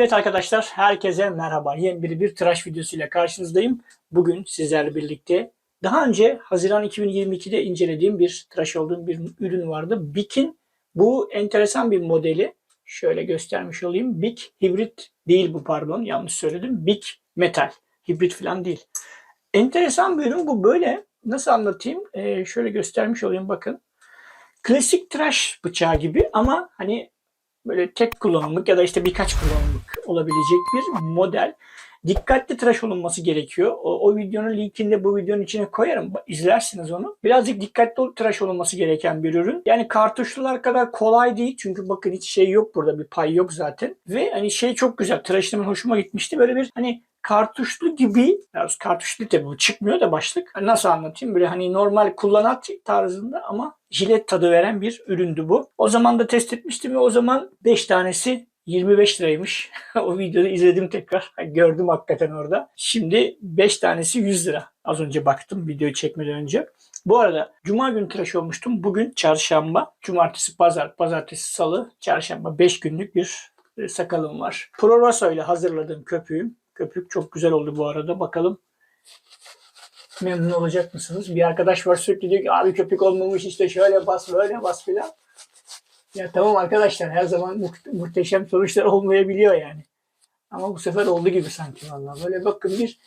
Evet arkadaşlar, herkese merhaba. Yeni bir, bir tıraş videosuyla karşınızdayım. Bugün sizlerle birlikte daha önce Haziran 2022'de incelediğim bir tıraş olduğum bir ürün vardı. Bik'in bu enteresan bir modeli. Şöyle göstermiş olayım. Bik hibrit değil bu pardon. Yanlış söyledim. Bik metal. Hibrit falan değil. Enteresan bir ürün bu böyle. Nasıl anlatayım? Ee, şöyle göstermiş olayım bakın. Klasik tıraş bıçağı gibi ama hani böyle tek kullanımlık ya da işte birkaç kullanımlık olabilecek bir model. Dikkatli tıraş olunması gerekiyor. O, o videonun linkini de bu videonun içine koyarım. İzlersiniz onu. Birazcık dikkatli tıraş olunması gereken bir ürün. Yani kartuşlular kadar kolay değil. Çünkü bakın hiç şey yok burada. Bir pay yok zaten. Ve hani şey çok güzel. Tıraşlığım hoşuma gitmişti. Böyle bir hani kartuşlu gibi, yani kartuşlu tabii bu çıkmıyor da başlık. Nasıl anlatayım? Böyle hani normal kullanat tarzında ama jilet tadı veren bir üründü bu. O zaman da test etmiştim ve o zaman 5 tanesi 25 liraymış. o videoda izledim tekrar. Gördüm hakikaten orada. Şimdi 5 tanesi 100 lira. Az önce baktım videoyu çekmeden önce. Bu arada cuma günü tıraş olmuştum. Bugün çarşamba, cumartesi, pazar, pazartesi, salı, çarşamba 5 günlük bir e, sakalım var. Pro Rosso ile hazırladığım köpüğüm. Köpük çok güzel oldu bu arada. Bakalım memnun olacak mısınız? Bir arkadaş var sürekli diyor ki abi köpük olmamış işte şöyle bas böyle bas filan. Ya tamam arkadaşlar her zaman mu- muhteşem sonuçlar olmayabiliyor yani. Ama bu sefer oldu gibi sanki vallahi. Böyle bakın bir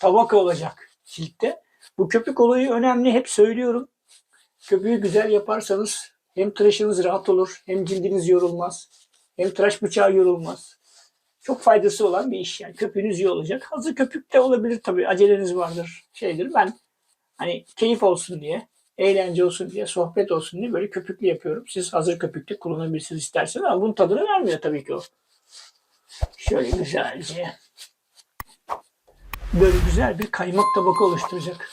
tabaka olacak ciltte. Bu köpük olayı önemli. Hep söylüyorum. Köpüğü güzel yaparsanız hem tıraşınız rahat olur, hem cildiniz yorulmaz, hem tıraş bıçağı yorulmaz. Çok faydası olan bir iş yani. Köpüğünüz iyi olacak. Hazır köpük de olabilir tabii. Aceleniz vardır, şeydir. Ben hani keyif olsun diye, eğlence olsun diye, sohbet olsun diye böyle köpüklü yapıyorum. Siz hazır köpüklü kullanabilirsiniz isterseniz ama bunun tadını vermiyor tabii ki o. Şöyle güzelce böyle güzel bir kaymak tabaka oluşturacak.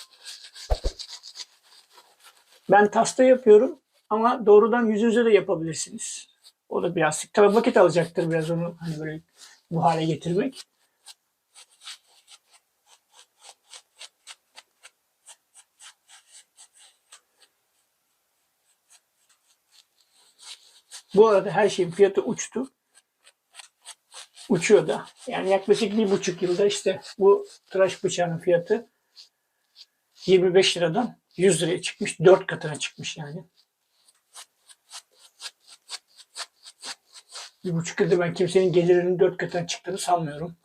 Ben tasta yapıyorum ama doğrudan yüzünüze de yapabilirsiniz. O da biraz tabii vakit alacaktır biraz onu hani böyle bu hale getirmek. Bu arada her şeyin fiyatı uçtu. Uçuyor da. Yani yaklaşık bir buçuk yılda işte bu tıraş bıçağının fiyatı 25 liradan 100 liraya çıkmış. 4 katına çıkmış yani. Bir buçuk yılda ben kimsenin gelirinin dört katına çıktığını sanmıyorum.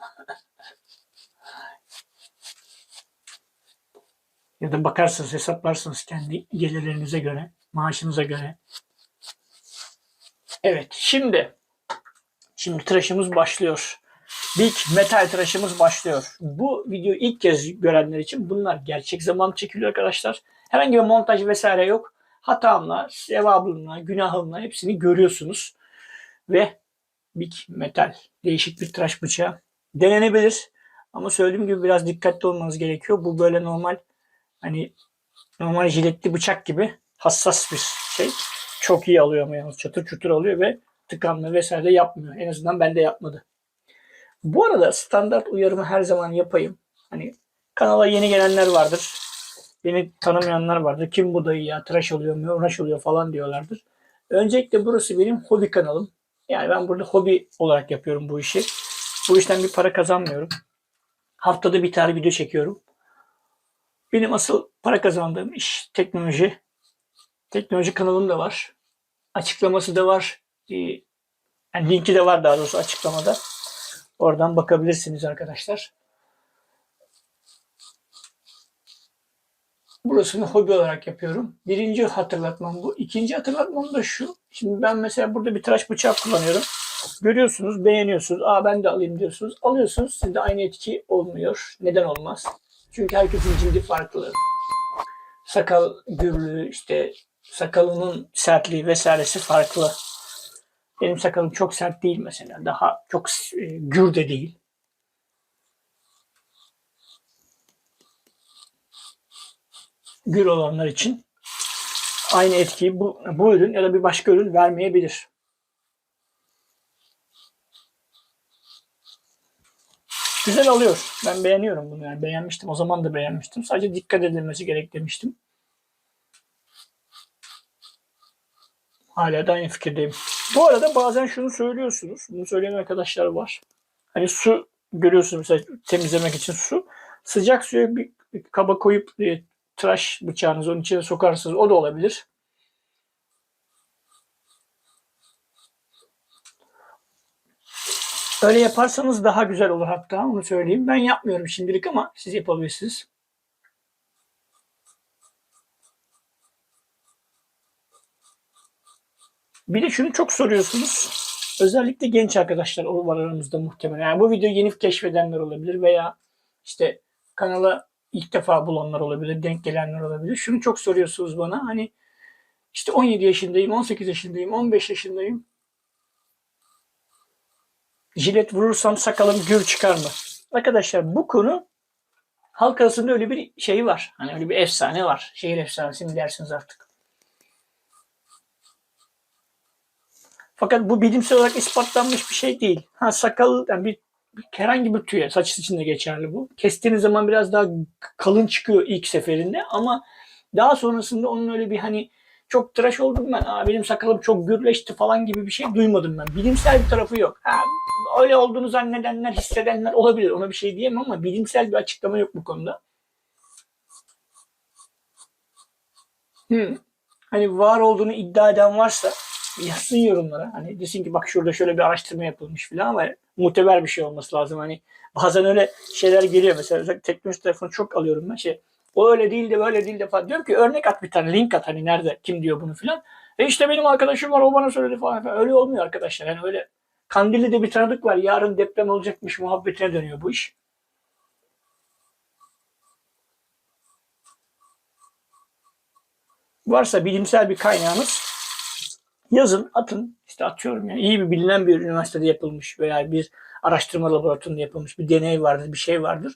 ya da bakarsınız hesaplarsınız kendi gelirlerinize göre, maaşınıza göre. Evet şimdi şimdi tıraşımız başlıyor. Big metal tıraşımız başlıyor. Bu videoyu ilk kez görenler için bunlar gerçek zaman çekiliyor arkadaşlar. Herhangi bir montaj vesaire yok. Hatamla, sevabımla, günahımla hepsini görüyorsunuz. Ve Big Metal. Değişik bir tıraş bıçağı. Denenebilir. Ama söylediğim gibi biraz dikkatli olmanız gerekiyor. Bu böyle normal hani normal jiletli bıçak gibi hassas bir şey. Çok iyi alıyor ama yalnız çatır çutur alıyor ve tıkanma vesaire de yapmıyor. En azından bende yapmadı. Bu arada standart uyarımı her zaman yapayım. Hani kanala yeni gelenler vardır. Beni tanımayanlar vardır. Kim bu dayı ya tıraş oluyor mu, uğraş oluyor falan diyorlardır. Öncelikle burası benim hobi kanalım. Yani ben burada hobi olarak yapıyorum bu işi. Bu işten bir para kazanmıyorum. Haftada bir tane video çekiyorum. Benim asıl para kazandığım iş teknoloji. Teknoloji kanalım da var. Açıklaması da var. Yani linki de var daha doğrusu açıklamada. Oradan bakabilirsiniz arkadaşlar. Burasını hobi olarak yapıyorum. Birinci hatırlatmam bu. İkinci hatırlatmam da şu. Şimdi ben mesela burada bir tıraş bıçağı kullanıyorum. Görüyorsunuz, beğeniyorsunuz. Aa ben de alayım diyorsunuz. Alıyorsunuz. Sizde aynı etki olmuyor. Neden olmaz? Çünkü herkesin cildi farklı. Sakal gürlüğü, işte sakalının sertliği vesairesi farklı. Benim sakalım çok sert değil mesela. Daha çok e, gür de değil. Gür olanlar için aynı etkiyi bu, bu ürün ya da bir başka ürün vermeyebilir. Güzel alıyor. Ben beğeniyorum bunu yani. Beğenmiştim. O zaman da beğenmiştim. Sadece dikkat edilmesi gerek demiştim. Hala da aynı fikirdeyim. Bu arada bazen şunu söylüyorsunuz. Bunu söyleyen arkadaşlar var. Hani su görüyorsunuz mesela temizlemek için su. Sıcak suya bir, kaba koyup e, tıraş bıçağınızı onun içine sokarsınız. O da olabilir. Öyle yaparsanız daha güzel olur hatta onu söyleyeyim. Ben yapmıyorum şimdilik ama siz yapabilirsiniz. Bir de şunu çok soruyorsunuz. Özellikle genç arkadaşlar var aramızda muhtemelen. Yani bu videoyu yeni keşfedenler olabilir veya işte kanala ilk defa bulanlar olabilir, denk gelenler olabilir. Şunu çok soruyorsunuz bana. Hani işte 17 yaşındayım, 18 yaşındayım, 15 yaşındayım. Jilet vurursam sakalım gür çıkar mı? Arkadaşlar bu konu halk arasında öyle bir şey var. Hani öyle bir efsane var. Şehir efsanesi mi dersiniz artık. Fakat bu bilimsel olarak ispatlanmış bir şey değil. Ha sakal yani bir, herhangi bir tüye saç için de geçerli bu. Kestiğiniz zaman biraz daha kalın çıkıyor ilk seferinde ama daha sonrasında onun öyle bir hani çok tıraş oldum ben. Aa, benim sakalım çok gürleşti falan gibi bir şey duymadım ben. Bilimsel bir tarafı yok. Ha, öyle olduğunu zannedenler, hissedenler olabilir. Ona bir şey diyemem ama bilimsel bir açıklama yok bu konuda. Hmm. Hani var olduğunu iddia eden varsa yazsın yorumlara. Hani desin ki bak şurada şöyle bir araştırma yapılmış falan ama muteber bir şey olması lazım. Hani bazen öyle şeyler geliyor. Mesela özellikle teknoloji tarafını çok alıyorum ben. Şey, o öyle değil de böyle değil de falan. Diyorum ki örnek at bir tane link at hani nerede kim diyor bunu filan. E işte benim arkadaşım var o bana söyledi falan. Öyle olmuyor arkadaşlar. Yani öyle Kandilli'de bir tanıdık var. Yarın deprem olacakmış muhabbetine dönüyor bu iş. Varsa bilimsel bir kaynağınız yazın, atın. İşte atıyorum yani iyi bir bilinen bir üniversitede yapılmış veya bir araştırma laboratuvarında yapılmış bir deney vardır, bir şey vardır.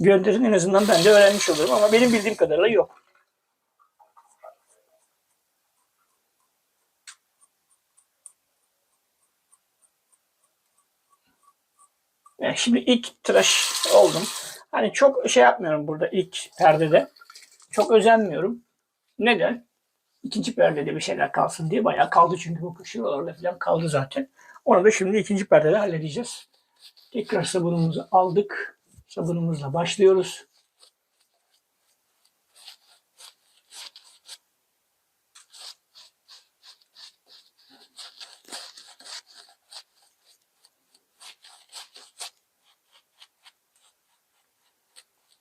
Gönderin en azından ben de öğrenmiş olurum ama benim bildiğim kadarıyla yok. Şimdi ilk tıraş oldum. Hani çok şey yapmıyorum burada ilk perdede. Çok özenmiyorum. Neden? İkinci perdede bir şeyler kalsın diye bayağı kaldı çünkü bu orada falan kaldı zaten. Onu da şimdi ikinci perdede halledeceğiz. Tekrar sabunumuzu aldık. Sabunumuzla başlıyoruz.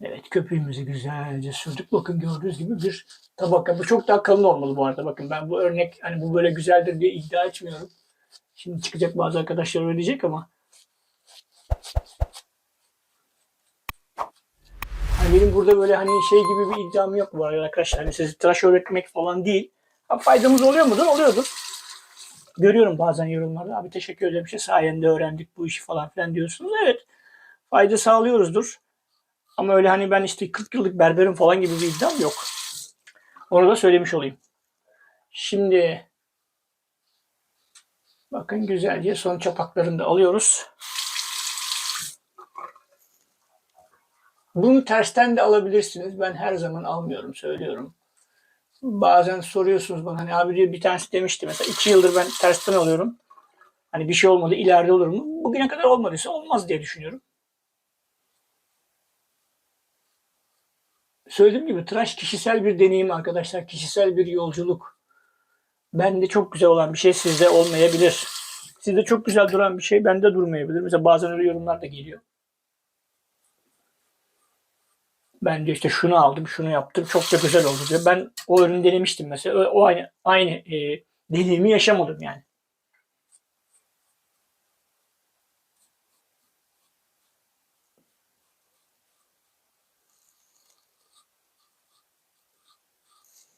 Evet köpüğümüzü güzelce sürdük. Bakın gördüğünüz gibi bir tabaka. Bu çok daha kalın olmalı bu arada. Bakın ben bu örnek hani bu böyle güzeldir diye iddia etmiyorum. Şimdi çıkacak bazı arkadaşlar öyle diyecek ama hani benim burada böyle hani şey gibi bir iddiam yok bu arada arkadaşlar. Hani sizi tıraş öğretmek falan değil. Ha, faydamız oluyor mudur? Oluyordur. Görüyorum bazen yorumlarda. Abi teşekkür ederim. İşte sayende öğrendik bu işi falan filan diyorsunuz. Evet. Fayda sağlıyoruzdur. Ama öyle hani ben işte 40 yıllık berberim falan gibi bir iddiam yok. Onu da söylemiş olayım. Şimdi bakın güzelce son çapaklarını da alıyoruz. Bunu tersten de alabilirsiniz. Ben her zaman almıyorum, söylüyorum. Bazen soruyorsunuz bana hani abi diyor bir tanesi demişti mesela iki yıldır ben tersten alıyorum. Hani bir şey olmadı ileride olur mu? Bugüne kadar olmadıysa olmaz diye düşünüyorum. Söylediğim gibi tıraş kişisel bir deneyim arkadaşlar. Kişisel bir yolculuk. Bende çok güzel olan bir şey sizde olmayabilir. Sizde çok güzel duran bir şey bende durmayabilir. Mesela bazen öyle yorumlar da geliyor. Ben de işte şunu aldım, şunu yaptım, çok da güzel oldu diyor. Ben o ürünü denemiştim mesela. O aynı aynı e, deneyimi yaşamadım yani.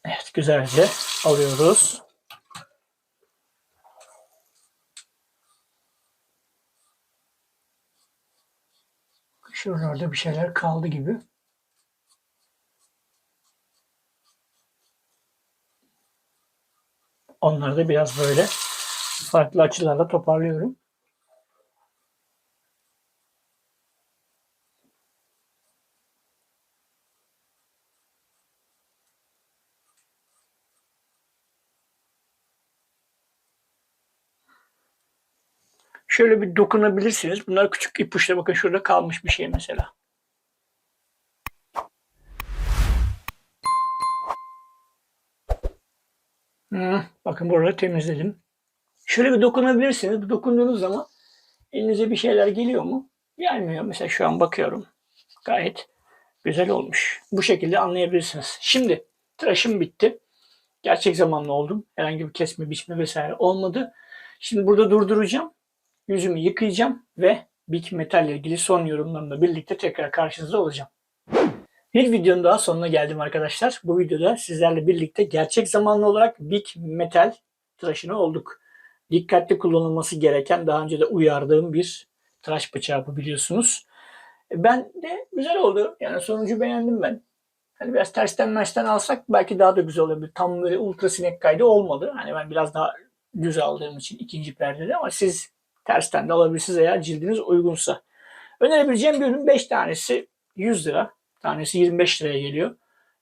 Evet güzelce alıyoruz. Şuralarda bir şeyler kaldı gibi. Onları da biraz böyle farklı açılarla toparlıyorum. Şöyle bir dokunabilirsiniz. Bunlar küçük ipuçları. Bakın şurada kalmış bir şey mesela. Hı, bakın burada temizledim. Şöyle bir dokunabilirsiniz. Dokunduğunuz zaman elinize bir şeyler geliyor mu? Gelmiyor. Mesela şu an bakıyorum. Gayet güzel olmuş. Bu şekilde anlayabilirsiniz. Şimdi tıraşım bitti. Gerçek zamanlı oldum. Herhangi bir kesme, biçme vesaire olmadı. Şimdi burada durduracağım. Yüzümü yıkayacağım ve Big Metal ile ilgili son yorumlarımla birlikte tekrar karşınızda olacağım. Bir videonun daha sonuna geldim arkadaşlar. Bu videoda sizlerle birlikte gerçek zamanlı olarak Big Metal tıraşını olduk. Dikkatli kullanılması gereken daha önce de uyardığım bir tıraş bıçağı bu biliyorsunuz. Ben de güzel oldu. Yani sonucu beğendim ben. Hani biraz tersten mersten alsak belki daha da güzel olabilir. Tam böyle ultra sinek kaydı olmadı. Hani ben biraz daha düz aldığım için ikinci perdede ama siz tersten de alabilirsiniz eğer cildiniz uygunsa. Önerebileceğim bir ürün 5 tanesi 100 lira. Tanesi 25 liraya geliyor.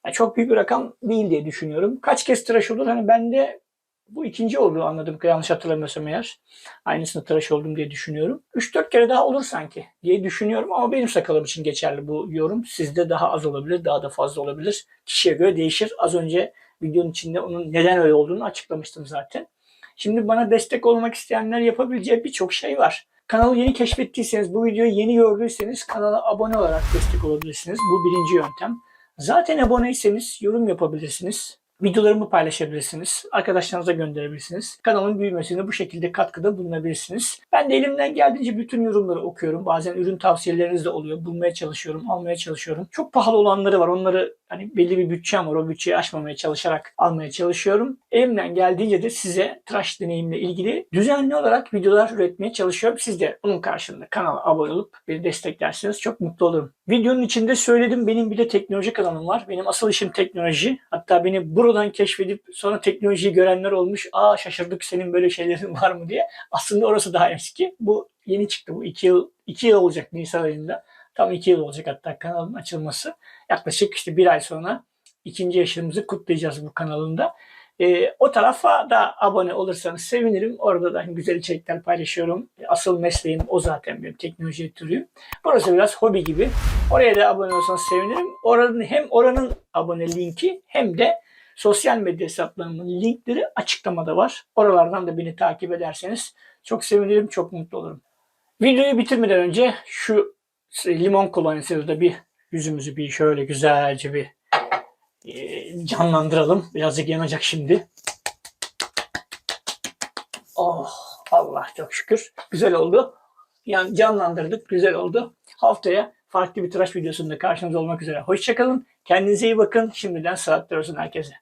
Yani çok büyük bir rakam değil diye düşünüyorum. Kaç kez tıraş olur? Hani bende bu ikinci oldu anladım ki yanlış hatırlamıyorsam eğer. Aynısını tıraş oldum diye düşünüyorum. 3-4 kere daha olur sanki diye düşünüyorum ama benim sakalım için geçerli bu yorum. Sizde daha az olabilir, daha da fazla olabilir. Kişiye göre değişir. Az önce videonun içinde onun neden öyle olduğunu açıklamıştım zaten. Şimdi bana destek olmak isteyenler yapabileceği birçok şey var. Kanalı yeni keşfettiyseniz, bu videoyu yeni gördüyseniz kanala abone olarak destek olabilirsiniz. Bu birinci yöntem. Zaten aboneyseniz yorum yapabilirsiniz. Videolarımı paylaşabilirsiniz. Arkadaşlarınıza gönderebilirsiniz. Kanalın büyümesine bu şekilde katkıda bulunabilirsiniz. Ben de elimden geldiğince bütün yorumları okuyorum. Bazen ürün tavsiyeleriniz de oluyor. Bulmaya çalışıyorum, almaya çalışıyorum. Çok pahalı olanları var. Onları hani belli bir bütçem var. O bütçeyi aşmamaya çalışarak almaya çalışıyorum. Elimden geldiğince de size tıraş deneyimle ilgili düzenli olarak videolar üretmeye çalışıyorum. Siz de onun karşılığında kanala abone olup beni desteklerseniz çok mutlu olurum. Videonun içinde söyledim benim bir de teknoloji kanalım var. Benim asıl işim teknoloji. Hatta beni buradan keşfedip sonra teknolojiyi görenler olmuş. Aa şaşırdık senin böyle şeylerin var mı diye. Aslında orası daha eski. Bu yeni çıktı. Bu iki yıl, iki yıl olacak Nisan ayında. Tam iki yıl olacak hatta kanalın açılması. Yaklaşık işte bir ay sonra ikinci yaşımızı kutlayacağız bu kanalında. Ee, o tarafa da abone olursanız sevinirim. Orada da güzel içerikler paylaşıyorum. Asıl mesleğim o zaten benim teknoloji türüyüm. Burası biraz hobi gibi. Oraya da abone olursanız sevinirim. Oranın hem oranın abone linki hem de sosyal medya hesaplarımın linkleri açıklamada var. Oralardan da beni takip ederseniz çok sevinirim, çok mutlu olurum. Videoyu bitirmeden önce şu limon kolonyasıyla da bir yüzümüzü bir şöyle güzelce bir e, canlandıralım. Birazcık yanacak şimdi. Oh Allah çok şükür. Güzel oldu. Yani canlandırdık. Güzel oldu. Haftaya farklı bir tıraş videosunda karşınızda olmak üzere. Hoşçakalın. Kendinize iyi bakın. Şimdiden saatler olsun herkese.